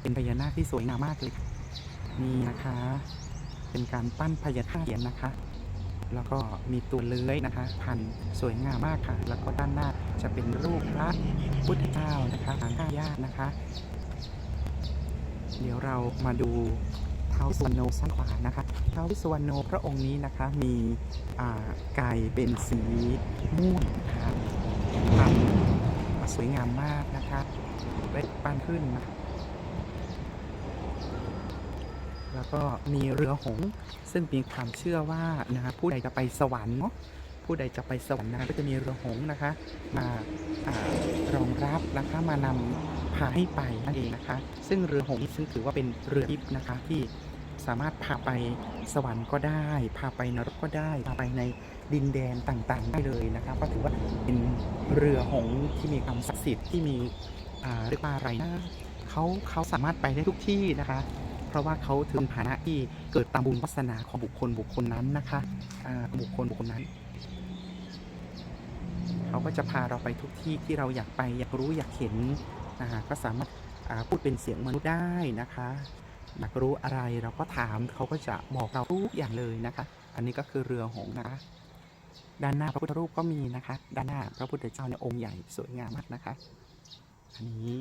เป็นพญานาคที่สวยงามมากเลยนี่นะคะ เป็นการปั้นพญานาคเขียนนะคะ แล้วก็มีตัวเลื้อยนะคะ พันสวยงามมากค่ะ แล้วก็ด้านหน้าจะเป็นรูปพระพุทธเจ้านะคะทางห้าญาตินะคะ เดี๋ยวเรามาดูเท้าวสุวรรณโนซ้ายขวานะคะเท้าสุวรรณโนพระองค์นี้นะคะมีอ่าไก่เป็นสีม่วงนะคะทำสวยงามมากนะคะเล็ดปั้นขึ้นนะคะ แล้วก็มีเรือหงส์ซึ่งมีความเชื่อว่านะคะผู้ใดจะไปสวรรค์เนาะผู้ใดจะไปสวรรค์นะคะก็จะมีเรือหงส์นะคะ มารองรับนะคะมานำพาให้ไปนั่นเองนะคะ ซึ่งเรือหงส์ซึ่งถือว่าเป็นเรือทิพย์นะคะที่สามารถพาไปสวรรค์ก็ได้ พาไปนรกก็ได้พาไปในดินแดนต่างๆ ได้เลยนะคะก็ถือว่าเป็นเรือหงส์ที่มีความศักดิ์สิทธิ์ที่มีเรียกว่าอะไรนะเขาเขาสามารถไปได้ทุกที่นะคะ เพราะว่าเขาถือฐานะที่เกิดตามบุญวาสนาของบุคคลบุคคลนั้นนะคะบุคคลบุคคลนั้น เขาก็จะพาเราไปทุกที่ที่เราอยากไปอยากรู้อยากเห็นนะฮะก็สามารถพูดเป็นเสียงมนุษย์ได้นะคะอยากรู้อะไรเราก็ถามเขาก็จะบอกเราทุกอย่างเลยนะคะ อันนี้ก็คือเรือหงส์นะคะด้านหน้าพระพุทธรูปก็มีนะคะ ด้านหน้าพระพุทธเจ้าเนี่ยองค์ใหญ่สวยงามมากนะคะ อันนี้